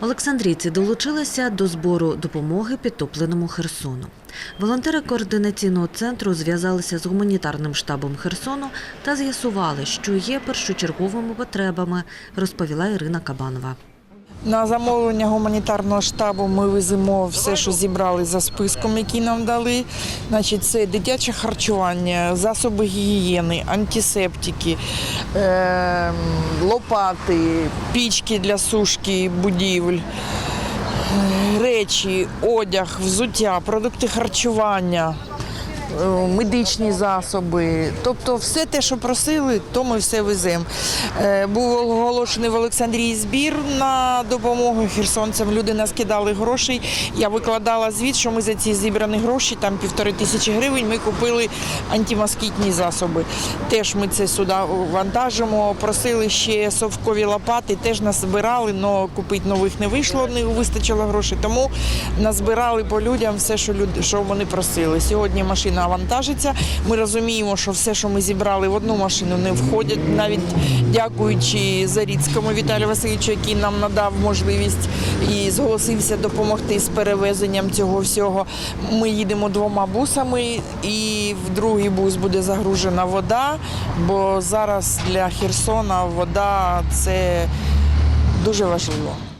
Олександрійці долучилися до збору допомоги підтопленому Херсону. Волонтери координаційного центру зв'язалися з гуманітарним штабом Херсону та з'ясували, що є першочерговими потребами, розповіла Ірина Кабанова. На замовлення гуманітарного штабу ми веземо все, що зібрали за списком, який нам дали. Значить, це дитяче харчування, засоби гігієни, антисептики, е- лопати, пічки для сушки будівель. е, Речі, одяг, взуття, продукти харчування, медичні засоби. Тобто все те, що просили, то ми все веземо. Е, Був оголошений в Олександрії збір на допомогу херсонцям. Люди нас кидали грошей. Я викладала звіт, що ми за ці зібрані гроші, там півтори тисячі гривень, ми купили антимоскітні засоби. Теж ми це сюди вантажимо. Просили ще совкові лопати, теж назбирали, але купити нових не вийшло, не вистачило грошей. Тому назбирали по людям все, що люди, що вони просили. Сьогодні машина вантажиться. Ми розуміємо, що все, що ми зібрали в одну машину, не входять. Навіть дякуючи Заріцькому Віталію Васильовичу, який нам надав можливість і зголосився допомогти з перевезенням цього всього. Ми їдемо двома бусами, і в другий бус буде загружена вода, бо зараз для Херсона вода це дуже важливо.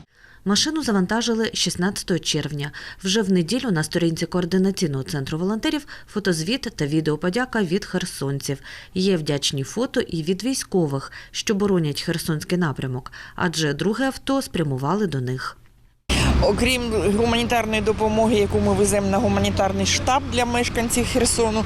Машину завантажили 16 червня. Вже в неділю на сторінці координаційного центру волонтерів фотозвіт та відеоподяка від херсонців. Є вдячні фото і від військових, що боронять херсонський напрямок, адже друге авто спрямували до них. Окрім гуманітарної допомоги, яку ми веземо на гуманітарний штаб для мешканців Херсону.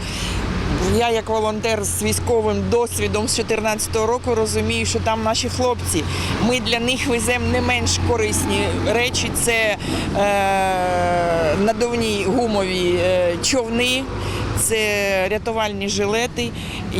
Я, як волонтер з військовим досвідом з 2014 року, розумію, що там наші хлопці. Ми для них веземо не менш корисні речі. Це е, надувні гумові е, човни, це рятувальні жилети,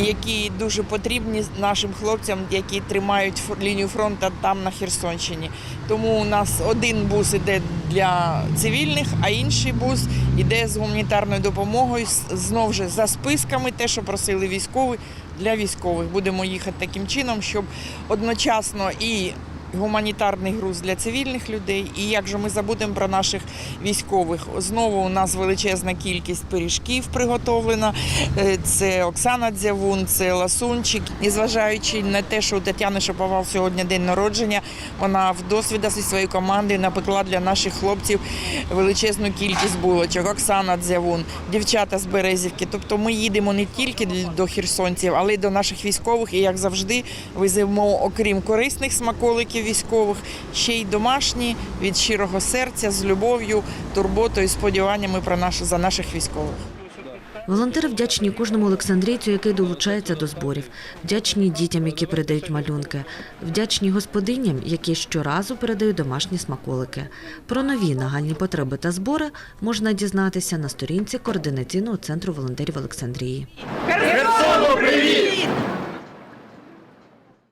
які дуже потрібні нашим хлопцям, які тримають лінію фронту там на Херсонщині. Тому у нас один бус іде для цивільних, а інший бус іде з гуманітарною допомогою знову знов же за списками, те, що просили військові для військових. Будемо їхати таким чином, щоб одночасно і гуманітарний груз для цивільних людей. І як же ми забудемо про наших військових? Знову у нас величезна кількість пиріжків приготовлена. Е, Це Оксана Дзявун, це Ласунчик. Незважаючи на те, що у Тетяни Шаповал сьогодні день народження, вона в досвіда зі своєю командою напекла для наших хлопців величезну кількість булочок. Оксана Дзявун, дівчата з Березівки. Тобто ми їдемо не тільки до херсонців, але й до наших військових. І як завжди, веземо, окрім корисних смаколиків військових, ще й домашні від щирого серця з любов'ю, турботою, сподіваннями про наш, за наших військових. Волонтери вдячні кожному олександрійцю, який долучається до зборів, вдячні дітям, які передають малюнки, вдячні господиням, які щоразу передають домашні смаколики. Про нові нагальні потреби та збори можна дізнатися на сторінці координаційного центру волонтерів Олександрії. Херсону, привіт!